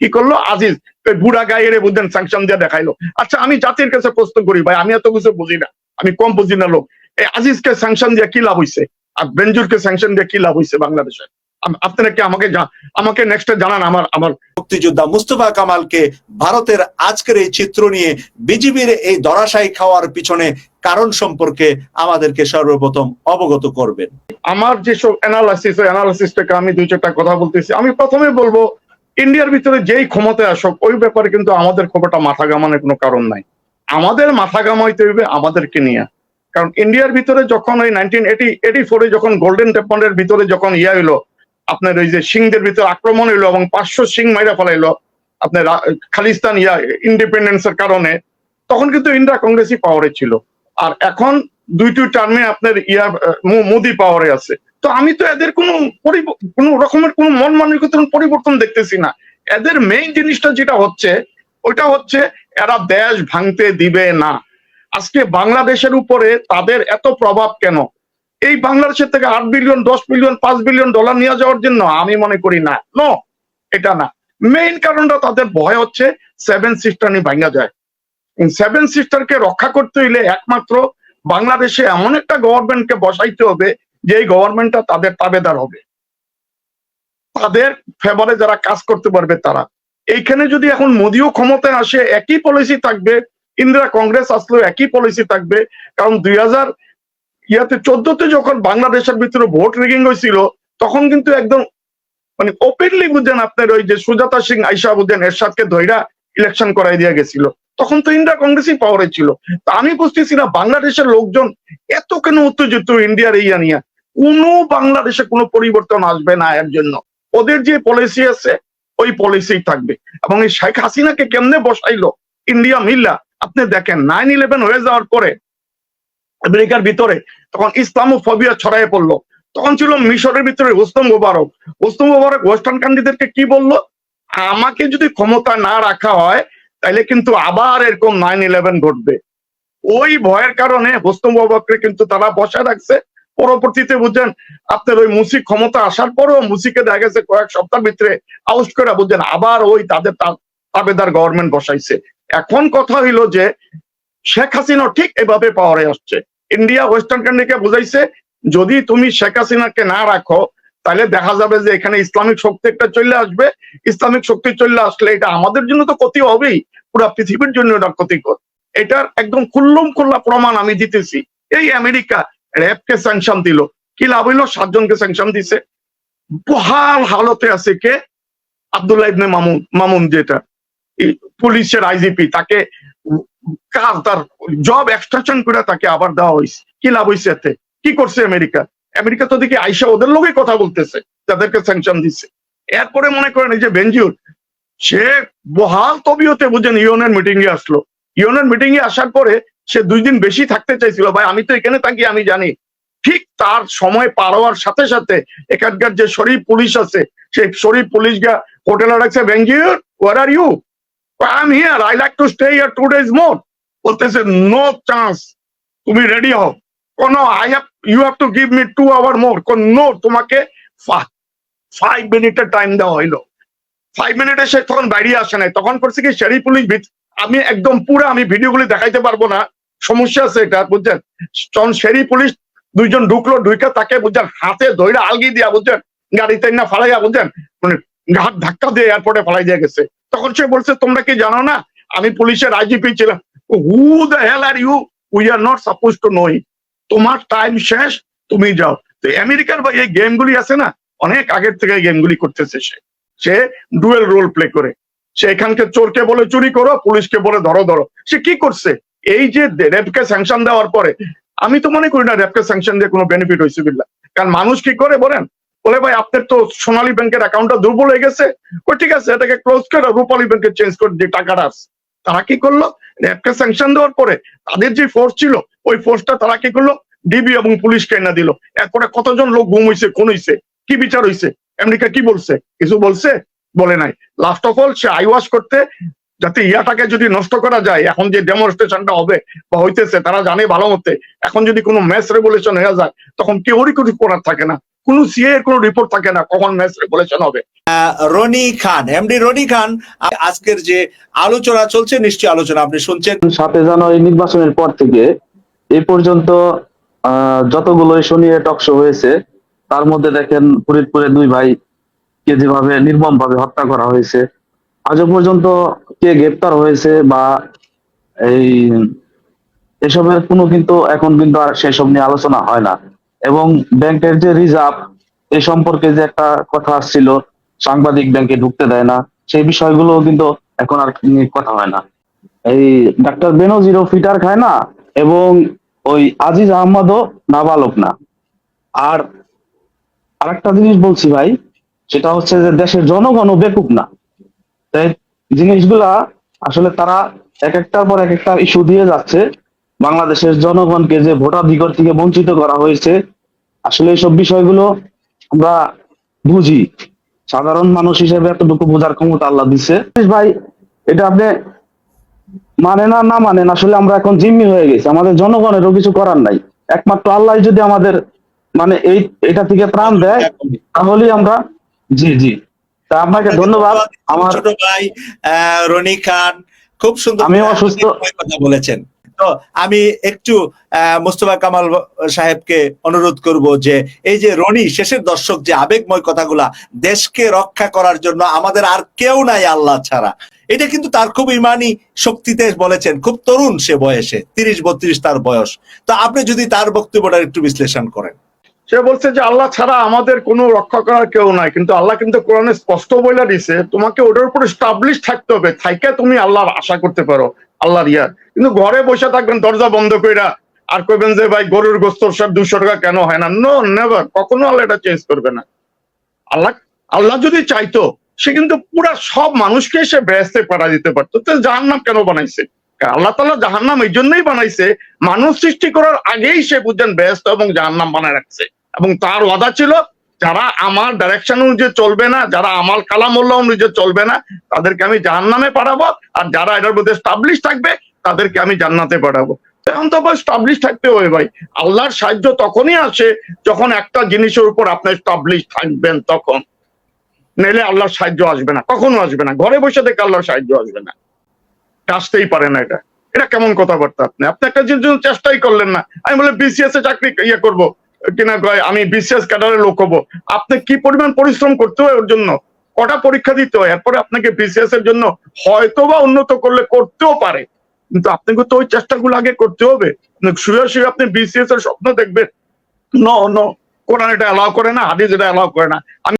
কি করল? আজিজ ওই বুড়া গায়ের বুঝলেন স্যাংশন দিয়ে দেখাইলো। আচ্ছা আমি জাতির কাছে প্রশ্ন করি ভাই আমি এত কিছু বুঝি না। আমি কম বুঝি না লোক। এই আজিজকে স্যাংশন দিয়ে কি লাভ হইছে? আর বেঞ্জুরকে স্যাংশন দিয়ে কি লাভ হইছে বাংলাদেশে? আপনারা কি আমাকে আমাকে নেক্সট জানান আমার আমার মুক্তিযোদ্ধা মুস্তফা কামালকে ভারতের আজকের এই চিত্র নিয়ে এই দরাশাই খাওয়ার পিছনে কারণ সম্পর্কে আমাদেরকে সর্বপ্রথম অবগত করবেন। আমার যেসব অ্যানালাইসিস আমি দুই চারটা কথা বলতেছি। আমি প্রথমে বলব ইন্ডিয়ার ভিতরে যেই ক্ষমতায় আসুক, ওই ব্যাপারে কিন্তু আমাদের খবরটা মাথা ঘামানোর কোনো কারণ নাই। আমাদের মাথা ঘামাইতে হইবে আমাদেরকে নিয়ে। কারণ ইন্ডিয়ার ভিতরে যখন ওই নাইনটিন এইটি এইটি ফোরে যখন গোল্ডেন টেপন্ডের ভিতরে যখন ইয়া হইল, আপনার ওই যে সিংদের ভিতরে আক্রমণ হইল এবং পাঁচশো সিং মাইরা ফেলাইলো, আপনার খালিস্তান ইয়া ইন্ডিপেন্ডেন্সের কারণে, তখন কিন্তু ইন্ডিয়া কংগ্রেসই পাওয়ারে ছিল। আর এখন দুইটি টার্মে আপনার ইয়া মোদি পাওয়ারে আছে। তো আমি তো এদের কোনো কোনো রকমের কোনো মন মানসিকতার পরিবর্তন দেখতেছি না। এদের মেইন জিনিসটা যেটা হচ্ছে, ওইটা হচ্ছে এরা দেশ ভাঙতে দিবে না। আজকে বাংলাদেশের উপরে তাদের এত প্রভাব কেন? এই বাংলাদেশের থেকে আট বিলিয়ন দশ বিলিয়ন পাঁচ বিলিয়ন ডলার নিয়ে যাওয়ার জন্য আমি মনে করি না। নো এটা না। মেইন কারণটা তাদের ভয় হচ্ছে সেভেন সিস্টার নিয়ে ভাঙা যায়। সেভেন সিস্টারকে রক্ষা করতে হইলে একমাত্র বাংলাদেশে এমন একটা গভর্নমেন্টকে বসাইতে হবে যে এই গভর্নমেন্টটা তাদের তাবেদার হবে। তাদের ফেভারে যারা কাজ করতে পারবে তারা। এইখানে যদি এখন মোদিও ক্ষমতায় আসে, একই পলিসি থাকবে, ইন্দিরা কংগ্রেস আসলেও একই পলিসি থাকবে, কারণ দুই হাজার ইয়াতে চোদ্দতে যখন বাংলাদেশের ভিতরে ভোট রিগিং হয়েছিল, তখন কিন্তু একদম মানে ওপেনলি বুঝছেন আপনার ওই যে সুজাতা সিং, আইসা বুঝছেন এরশাদকে ধৈরা ইলেকশন করাই দিয়ে গেছিল। তখন তো ইন্ডিয়া কংগ্রেসই পাওয়ারে ছিল। তা আমি বুঝতেছি না বাংলাদেশের লোকজন এত কেন উত্তেজিত ইন্ডিয়ার এই নিয়ে? কোনো বাংলাদেশে কোনো পরিবর্তন আসবে না এর জন্য। ওদের যে পলিসি আছে, ওই পলিসি থাকবে। এবং এই শেখ হাসিনাকে কেমনে বসাইলো? ইন্ডিয়া মিল্লা, আপনি দেখেন নাইন ইলেভেন হয়ে যাওয়ার পরে, আমেরিকার ভিতরে তখন ইসলামোফোবিয়া ছড়াই পড়ল। তখন ছিল মিশরের ভিতরে হোস্তম মোবারক। হোস্তম মোবারক ওয়েস্টার্ন কান্ট্রিদেরকে কি বলল? আমাকে যদি ক্ষমতা না রাখা হয় তাহলে কিন্তু আবার এরকম নাইন ইলেভেন ঘটবে। ওই ভয়ের কারণে হোস্তম মোবারককে কিন্তু তারা বসায় রাখছে। পরবর্তীতে বুঝছেন আপনার ওই মুসি ক্ষমতা আসার পরও মুসিকে দেখা গেছে কয়েক সপ্তাহ ভিতরে আউট করে বুঝছেন আবার ওই তাদের তাবেদার গভর্নমেন্ট বসাইছে। এখন কথা হইল যে, শেখ হাসিনা ঠিক এভাবে পাওয়ারে আসছে। ইন্ডিয়া ওয়েস্টার্ন কান্ট্রিকে বুঝাইছে, যদি তুমি শেখ হাসিনাকে না রাখো, তাহলে দেখা যাবে যে এখানে ইসলামিক শক্তি একটা চলে আসবে। ইসলামিক শক্তি চলে আসলে এটা আমাদের জন্য তো ক্ষতি হবেই, পুরো পৃথিবীর জন্য এটা ক্ষতিকর। এটার একদম খুল্লুম খুল্লা প্রমাণ আমি দিতেছি। এই আমেরিকা র্যাবকে স্যাংশন দিল। কি লাভ হইল? সাতজনকে স্যাংশন দিছে। বহাল হালতে আছে কে? আব্দুল্লাহ ইবনে মামুন মামুন যেটা। পুলিশের আইজিপি, তাকে কাজ তার জব এক্সট্রাকশন করে তাকে আবার দেওয়া হয়েছে কি লাভ হয়েছে এতে? কি করছে আমেরিকা? আমেরিকা তো দেখি আইসা ওদের লোকে কথা বলতেছে তাদেরকে স্যাংশন দিচ্ছে এরপরে মনে করেন এই যে বেঞ্জিউর সে বহাল তবিয়তে বুঝেন ইউনের মিটিং এ আসলো। ইউনের মিটিং এ আসার পরে সে দুই দিন বেশি থাকতে চাইছিল, ভাই, আমি তো এখানে থাকি, আমি জানি। ঠিক তার সময় পার হওয়ার সাথে সাথে এখানকার যে শরীফ পুলিশ আছে, সেই শরীফ পুলিশ গা হোটেলে রাখছে বেঞ্জিউর where are you I am here I like to stay here two days more বলতেছে নো চান্স তুমি রেডি হও। কোন I have you have to give me two hour more কোন নো তোমাকে ফাইভ মিনিটের টাইম দেওয়া হইল। ফাইভ মিনিটে সে তখন বাইরে আসে নাই। তখন করছে কি শেরি পুলিশ আমি একদম পুরো, আমি ভিডিওগুলি দেখাইতে পারব না। সমস্যা আছে এটা, বুঝছেন? তখন শেরি পুলিশ দুইজন ঢুকলো, ঢুকে তাকে, বুঝছেন, হাতে ধইরা আলগি দিয়া, বুঝছেন, গাড়িতে না ফালাইয়া বুঝছেন মানে ঘাট ধাক্কা দিয়ে এয়ারপোর্টে ফালাই দিয়ে গেছে। তখন সে বলছে, তোমরা কি জানো না, আমি পুলিশের আইজিপি ছিলাম। Who the hell are you we are not suppose to know তোমার টাইম শেষ, তুমি যাও। তো আমেরিকার বা এই গেমগুলি আছে না, অনেক আগের থেকে গেমগুলি করতেছে সে। সে ডুয়েল রোল প্লে করে। সে এখানকে চোরকে বলে চুরি করো, পুলিশকে বলে ধরো ধরো। সে কি করছে? এই যে র্যাবকে স্যাংশন দেওয়ার পরে, আমি তো মনে করি না র্যাবকে স্যাংশন দিয়ে কোনো বেনিফিট হয়েছে বিল্লা। কারণ মানুষ কি করে বলেন? বলে ভাই, আপনার তো সোনালী ব্যাংকের অ্যাকাউন্টটা দুর্বল হয়ে গেছে। ও ঠিক আছে, এটাকে ক্লোজ করে রূপালী ব্যাংকে চেঞ্জ করে যে টাকাটা আছে। তারা কি করল? র্যাবকে স্যাংশন দেওয়ার পরে তাদের যে ফোর্স ছিল, ওই ফোর্সটা তারা কি করল? ডিবি এবং পুলিশকে এনে দিল। এরপরে কতজন লোক গুম হয়েছে কোন হয়েছে কি বিচার হয়েছে আমেরিকা কি বলছে? কিছু বলছে? বলে নাই। লাস্ট অফ অল সে আইওয়াশ করতে যাতে ইয়াটাকে যদি নষ্ট করা যায় এখন যে ডেমনস্ট্রেশনটা হবে বা হইতেছে তারা জানে ভালো মতে এখন যদি কোনো ম্যাচ রেগুলেশন হয়ে যায় তখন কেউরই কিছু করার থাকে না। কোনো সিএ এর কোনো রিপোর্ট থাকে না কখন ম্যাচ রেগুলেশন হবে। রনি খান এমডি রনি খান আজকের যে আলোচনা চলছে নিশ্চয়ই আলোচনা আপনি শুনছেন। সাতই জানুয়ারি নির্বাচনের পর থেকে এই পর্যন্ত আহ, যতগুলো ইস্যু নিয়ে টকশো হয়েছে তার মধ্যে দেখেন ফরিদপুরে দুই ভাই কে যেভাবে নির্মম ভাবে হত্যা করা হয়েছে আজও পর্যন্ত কে গ্রেপ্তার হয়েছে বা এই এসবের কোনো কিন্তু এখন কিন্তু আর সেসব নিয়ে আলোচনা হয় না। এবং ব্যাংকের যে রিজার্ভ, এ সম্পর্কে যে একটা কথা আসছিল, সাংবাদিক ব্যাংকে ঢুকতে দেয় না, সেই বিষয়গুলো কিন্তু এখন আর কথা হয় না। এই ডাক্তার বেনজিরও ফিটার খায় না এবং ওই আজিজ আহমদও নাবালক না। আর আরেকটা জিনিস বলছি ভাই, সেটা হচ্ছে যে দেশের জনগণও বেকুব না। তাই জিনিসগুলা আসলে তারা এক একটার পর এক একটা ইস্যু দিয়ে যাচ্ছে। বাংলাদেশের জনগণকে যে ভোটাধিকার থেকে বঞ্চিত করা হয়েছে, আসলে এইসব বিষয়গুলো আমরা বুঝি। সাধারণ মানুষ হিসেবে এতটুকু বোঝার ক্ষমতা আল্লাহ দিচ্ছে ভাই, এটা আপনি মানে না না মানেন, আসলে আমরা এখন জিম্মি হয়ে গেছি। আমাদের জনগণেরও কিছু করার নাই। একমাত্র আল্লাহ যদি আমাদের মানে এই, এটা থেকে প্রাণ দেয়, তাহলেই আমরা জি জি। তা আপনাকে ধন্যবাদ। আমার ছোট ভাই রনি খান খুব সুন্দর আমি অসুস্থ- কথা বলেছেন। তো আমি একটু মোস্তফা কামাল সাহেবকে অনুরোধ করব যে এই যে রনি শেষের দর্শক যে আবেগময় কথাগুলা দেশকে রক্ষা করার জন্য আমাদের আর কেউ নাই আল্লাহ ছাড়া। এটা কিন্তু তার খুব ইমানি শক্তিতে বলেছেন খুব তরুণ সে বয়সে তিরিশ বত্রিশ তার বয়স। তো আপনি যদি তার বক্তব্যটা একটু বিশ্লেষণ করেন। সে বলছে যে আল্লাহ ছাড়া আমাদের কোনো রক্ষা করার কেউ নাই, কিন্তু আল্লাহ কিন্তু কোরআনে স্পষ্ট বলে দিছে, তোমাকে ওটার উপর স্টাবলিশ থাকতে হবে, থাইকে তুমি আল্লাহর আশা করতে পারো, আল্লাহর ইয়ার কিন্তু ঘরে বসে থাকবেন, দরজা বন্ধ কইরা, আর কইবেন যে, ভাই, গরুর গোস্তর সব দুশো টাকা কেন হয় না? নো নেভার কখনো আল্লাহ এটা চেঞ্জ করবে না। আল্লাহ আল্লাহ যদি চাইতো, সে কিন্তু পুরা সব মানুষকে সে বেহেস্তে পাঠা দিতে পারতো, তো জাহান্নাম কেন বানাইছে? আল্লাহ তালা জাহান্নাম এই জন্যই বানাইছে, মানুষ সৃষ্টি করার আগেই সে বুঝছেন, বেহেস্ত এবং জাহান্নাম বানায় রাখছে। এবং তার ওয়াদা ছিল, যারা আমার ডাইরেকশন অনুযায়ী চলবে না, যারা আমার কালামুল্লাহ অনুযায়ী চলবে না, তাদেরকে আমি জাহান্নামে পাঠাবো। আর যারা এটার মধ্যে স্টাবলিশ থাকবে, তাদেরকে আমি জান্নাতে পাঠাবো। এখন তো স্টাবলিশ থাকতে হবে ভাই। আল্লাহর সাহায্য তখনই আসে যখন একটা জিনিসের উপর আপনি স্টাবলিশ থাকবেন তখন। নেলে আল্লাহর সাহায্য আসবে না, কখনো আসবে না। ঘরে বসে থেকে আল্লাহর সাহায্য আসবে না। আসতেই পারে না এটা। এটা কেমন কথাবার্তা আপনি? আপনি একটা জিনিস চেষ্টাই করলেন না। আমি বলে বিসিএস এ চাকরি ইয়ে করব। কিনা কয়, আমি বিসিএস ক্যাডারের লোক হব। আপনি কি পরিমাণ পরিশ্রম করতে হয় ওর জন্য? কটা পরীক্ষা দিতে হয়? এরপরে আপনাকে বিসিএস এর জন্য হয়তো বা উন্নত করলে করতেও পারে। কিন্তু আপনাকে তো ওই চেষ্টাগুলো আগে করতে হবে। শুয়ে শুয়ে আপনি বিসিএস এর স্বপ্ন দেখবেন। ন ন, কোরআন এটা অ্যালাউ করে না, হাদিস এটা অ্যালাউ করে না।